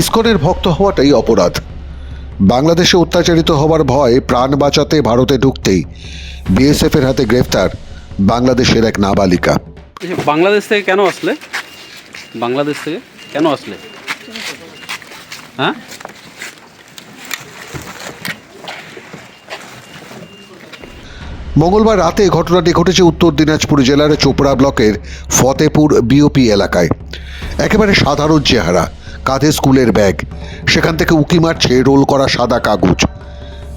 ইসকনের ভক্ত হওয়াটাই অপরাধ। বাংলাদেশে অত্যাচারিত হবার ভয় প্রাণ বাঁচাতে ভারতে ঢুকতেই বিএসএফের হাতে গ্রেফতার বাংলাদেশের এক নাবালিকা। বাংলাদেশ থেকে কেন আসলে? বাংলাদেশ থেকে কেন আসলে? হ্যাঁ? মঙ্গলবার রাতে ঘটনাটি ঘটেছে উত্তর দিনাজপুর জেলার চোপড়া ব্লকের ফতেপুর বিওপি এলাকায়। একেবারে সাধারণ চেহারা কাঁধে স্কুলের ব্যাগ। সেখান থেকে উকি মারছে রোল করা সাদা কাগজ।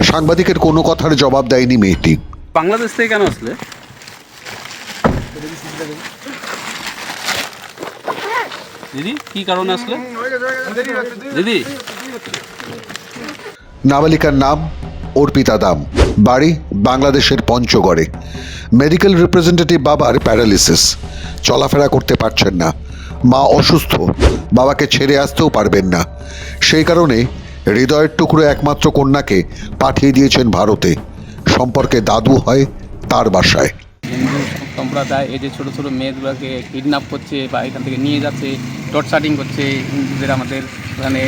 সাংবাদিকের কোনো কথার জবাব দেয়নি মেয়েটি। বাংলাদেশ থেকে কেন আসলে? দিদি কি কারণে আসলে? দিদি। নাবালিকার নাম অর্পিতা দাম। বাড়ি বাংলাদেশের পঞ্চগড়ে। মেডিকেল রিপ্রেজেন্টেটিভ বাবার প্যারালিসিস। চলাফেরা করতে পারছেন না। মা অসুস্থ। বাবাকে ছেড়ে আসতেও পারবেন না। সেই কারণে হৃদয়ের টুকরো একমাত্র কন্যাকে পাঠিয়ে দিয়েছেন ভারতে। সম্পর্কে দাদু হয় তার বাসায়। হিন্দু সম্প্রদায় এই যে ছোটো ছোটো মেয়েগুলোকে কিডন্যাপ করছে বা এখান থেকে নিয়ে যাচ্ছে টর্চারিং করছে হিন্দুদের আমাদের মানে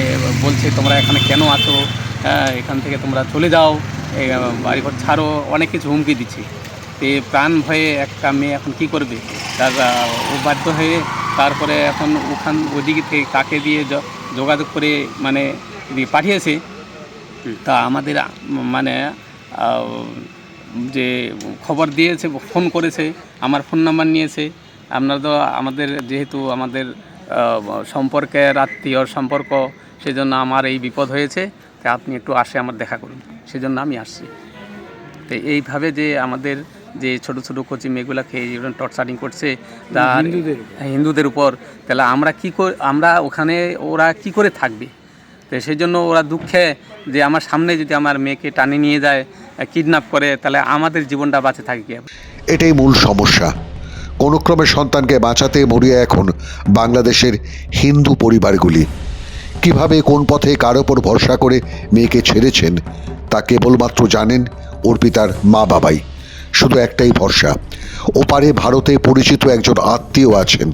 বলছে, তোমরা এখানে কেন আছো? হ্যাঁ এখান থেকে তোমরা চলে যাও। বাড়িঘর ছাড়ো অনেক কিছু হুমকি দিচ্ছে। তে প্রাণ ভয়ে একটা মেয়ে এখন কি করবে? তার ও বাধ্য হয়ে তারপরে এখন ওখান ওদিকে থেকে কাকে দিয়ে যোগাযোগ করে মানে পাঠিয়েছে তা আমাদের মানে যে খবর দিয়েছে ফোন করেছে আমার ফোন নাম্বার নিয়েছে। আপনারা তো আমাদের যেহেতু আমাদের আহ, সম্পর্কের আত্মীয় সম্পর্ক সেজন্য আমার এই বিপদ হয়েছে। তা আপনি একটু আসে আমার দেখা করুন। সেজন্য আমি আসছি। তো এইভাবে যে আমাদের যে ছোট ছোট কোচি মেয়েগুলাকে এইরকম টর্চারিং করছে তার হিন্দুদের উপর। তাহলে আমরা কি করে আমরা ওখানে ওরা কি করে থাকবে? তো সেই জন্য ওরা দুঃখে যে আমার সামনে যদি আমার মেয়েকে টানে নিয়ে যায় কিডন্যাপ করে তাহলে আমাদের জীবনটা বাঁচে থাকে কি এটাই মূল সমস্যা। কোনো ক্রমে সন্তানকে বাঁচাতে মরিয়া এখন বাংলাদেশের হিন্দু পরিবারগুলি। কীভাবে কোন পথে কার ওপর ভরসা করে মেয়েকে ছেড়েছেন তা কেবলমাত্র জানেন অর্পিতার মা বাবাই। শুধু একটাই ভরসা, ওপারে ভারতে পরিচিত একজন আত্মীয় আছেন,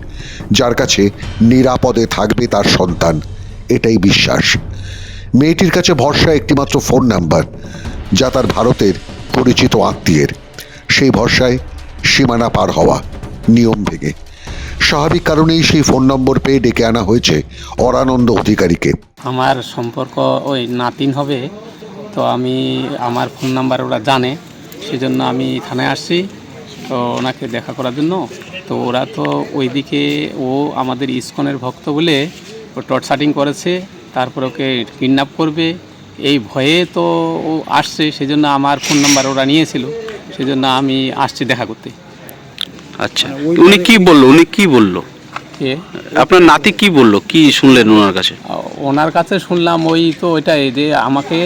যার কাছে নিরাপদে থাকবে তার সন্তান, এটাই বিশ্বাস। মেয়েটির কাছে ভরসা একটিমাত্র ফোন নাম্বার যা তার ভারতের পরিচিত আত্মীয়ের। সেই ভরসায় সীমানা পার হওয়া নিয়ম ভেঙে। স্বাভাবিক কারণেই সেই ফোন নম্বর পেয়ে ডেকে আনা হয়েছে অরানন্দ অধিকারীকে। আমার সম্পর্ক ওই নাতিন হবে তো আমি আমার ফোন নাম্বার ওরা জানে সেজন্য আমি থানায় আসছি তো ওনাকে দেখা করার জন্য। তো ওরা তো ওইদিকে ও আমাদের ইসকনের ভক্ত বলে ও টর্চারিং করেছে তারপর ওকে কিডন্যাপ করবে। এই ভয়ে তো ও আসছে সেজন্য আমার ফোন নাম্বার ওরা নিয়েছিল সেজন্য আমি আসছি দেখা করতে। আচ্ছা উনি কি বলল? উনি কি বলল? আপনার নাতি কি বলল? কি শুনলেন ওনার কাছে? ওনার কাছে শুনলাম ওই তো ওইটাই যে আমাকে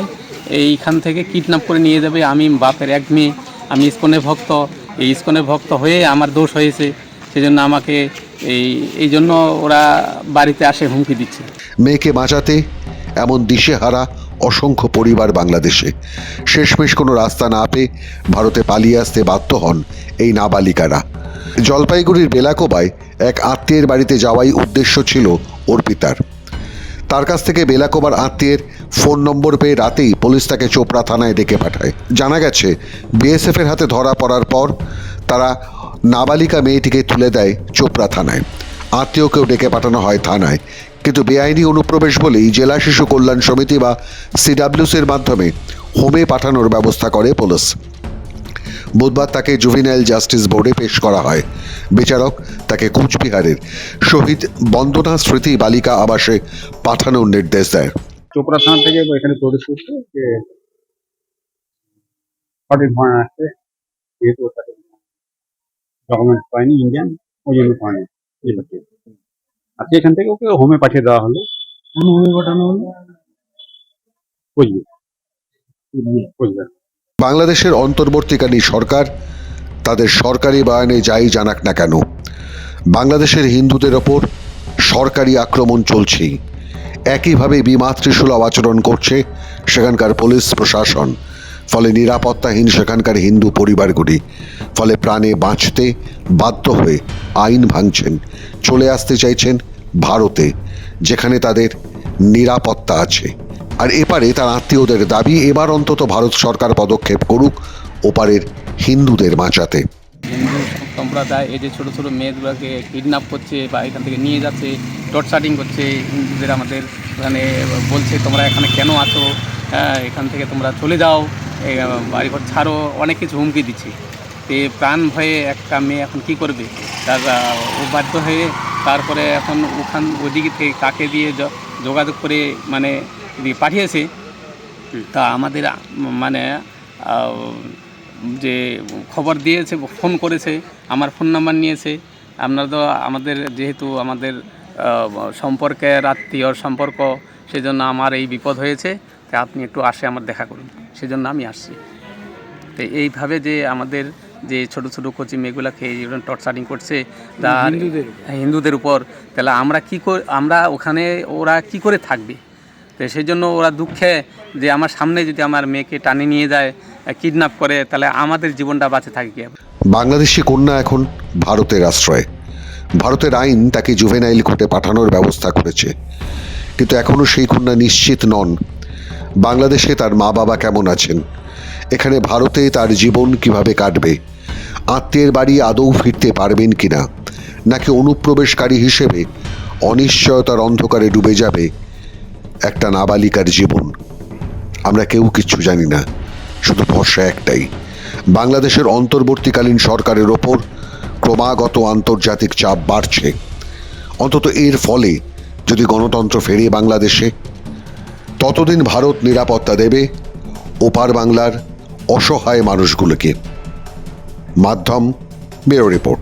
এইখান থেকে কিডন্যাপ করে নিয়ে যাবে আমি বাপের এক মেয়ে। আমি ইস্কনের ভক্ত। এই ইস্কনের ভক্ত হয়ে আমার দোষ হয়েছে। সেজন্য আমাকে এই এই জন্য ওরা বাড়িতে আসে হুমকি দিচ্ছে। মেয়েকে বাঁচাতে এমন দিশেহারা অসংখ্য পরিবার বাংলাদেশে। শেষমেশ কোনো রাস্তা না পেয়ে ভারতে পালিয়ে আসতে বাধ্য হন এই নাবালিকারা। জলপাইগুড়ির বেলাকোবায় এক আত্মীয়ের বাড়িতে যাওয়াই উদ্দেশ্য ছিল অর্পিতার। তার কাছ থেকে বেলাকোবার আত্মীয়ের ফোন নম্বর পেয়ে রাতেই পুলিশ তাকে চোপড়া থানায় ডেকে পাঠায়। জানা গেছে, বিএসএফের হাতে ধরা পড়ার পর তারা নাবালিকা মেয়েটিকে তুলে দেয় চোপড়া থানায়। আত্মীয়কেও ডেকে পাঠানো হয় থানায়, কিন্তু বেআইনি অনুপ্রবেশ বলেই জেলা শিশু কল্যাণ সমিতি বা সিডাব্লিউসির মাধ্যমে হোমে পাঠানোর ব্যবস্থা করে পুলিশ। বুধবার তাকে জুভিনাইল জাস্টিস বোর্ডে পেশ করা হয়। বিচারক তাকে কোচবিহারের শহীদ বন্দনা স্মৃতি বালিকা আবাসে পাঠানোর নির্দেশ দেয়। চোপড়া থানা থেকে এখানে প্রবেশ করছে যে সঠিক ধরনের আসছে, যেহেতু ওর পায়নি ইন্ডিয়ান ওই জন্য পায়নি। আজকে এখান থেকে ওকে হোমে পাঠিয়ে দেওয়া হলো। হোমে পাঠানো হলো? বাংলাদেশের অন্তর্বর্তীকালীন সরকার তাদের সরকারি বয়ানে যাই জানাক না কেন, বাংলাদেশের হিন্দুদের ওপর সরকারি আক্রমণ চলছেই। একইভাবে বিমাতৃসুলভ আচরণ করছে সেখানকার পুলিশ প্রশাসন। ফলে নিরাপত্তাহীন সেখানকার হিন্দু পরিবারগুলি। ফলে প্রাণে বাঁচতে বাধ্য হয়ে আইন ভাঙছেন। চলে আসতে চাইছেন ভারতে, যেখানে তাদের নিরাপত্তা আছে। আর এপারে তার আত্মীয়দের দাবি, এবার অন্তত ভারত সরকার পদক্ষেপ করুক ওপারের হিন্দুদের বাঁচাতে। হিন্দু সম্প্রদায়, এই যে ছোটো ছোটো মেয়েগুলোকে কিডন্যাপ করছে বা এখান থেকে নিয়ে যাচ্ছে টর্চারিং করছে হিন্দুদের আমাদের ওখানে বলছে, তোমরা এখানে কেন আছো? হ্যাঁ এখান থেকে তোমরা চলে যাও বাড়িঘর ছাড়ো। অনেক কিছু হুমকি দিচ্ছে। তো প্রাণ ভয়ে একটা মেয়ে এখন কি করবে? তার ও বাধ্য হয়ে তারপরে এখন ওখান, ওদিকে থেকে কাকে দিয়ে যোগাযোগ করে মানে দিয়ে পাঠিয়েছে? তা আমাদের মানে যে খবর দিয়েছে ফোন করেছে আমার ফোন নাম্বার নিয়েছে। আপনারা তো আমাদের যেহেতু আমাদের আহ, সম্পর্কের আত্মীয়র সম্পর্ক সেজন্য আমার এই বিপদ হয়েছে। তা আপনি একটু আসে আমার দেখা করুন। সেজন্য আমি আসছি। তো এইভাবে যে আমাদের যে ছোট ছোট কচি মেয়েগুলাকে এইরকম টর্চারিং করছে তার হিন্দুদের উপর তাহলে আমরা কি করে আমরা ওখানে ওরা কি করে থাকবে? তো সেই জন্য ওরা দুঃখে যে আমার সামনে যদি আমার মেয়েকে টানে নিয়ে যায় কিডন্যাপ করে, তাহলে আমাদের জীবনটা বাঁচে থাকে বাংলাদেশি কন্যা এখন ভারতের আশ্রয়। ভারতের আইন তাকে জুভেনাইল কোর্টে পাঠানোর ব্যবস্থা করেছে। কিন্তু এখনও সেই কন্যা নিশ্চিত নন। বাংলাদেশে তার মা বাবা কেমন আছেন? এখানে ভারতে তার জীবন কীভাবে কাটবে? আত্মীয়ের বাড়ি আদৌ ফিরতে পারবেন কিনা? নাকি অনুপ্রবেশকারী হিসেবে অনিশ্চয়তার অন্ধকারে ডুবে যাবে? একটা নাবালিকার জীবন। আমরা কেউ কিচ্ছু জানি না, শুধু ভরসা একটাই। বাংলাদেশের অন্তর্বর্তীকালীন সরকারের ওপর ক্রমাগত আন্তর্জাতিক চাপ বাড়ছে। অন্তত এর ফলে যদি গণতন্ত্র ফেরে বাংলাদেশে, ততদিন ভারত নিরাপত্তা দেবে ওপার বাংলার অসহায় মানুষগুলোকে। মাধ্যম, ব্যুরো রিপোর্ট।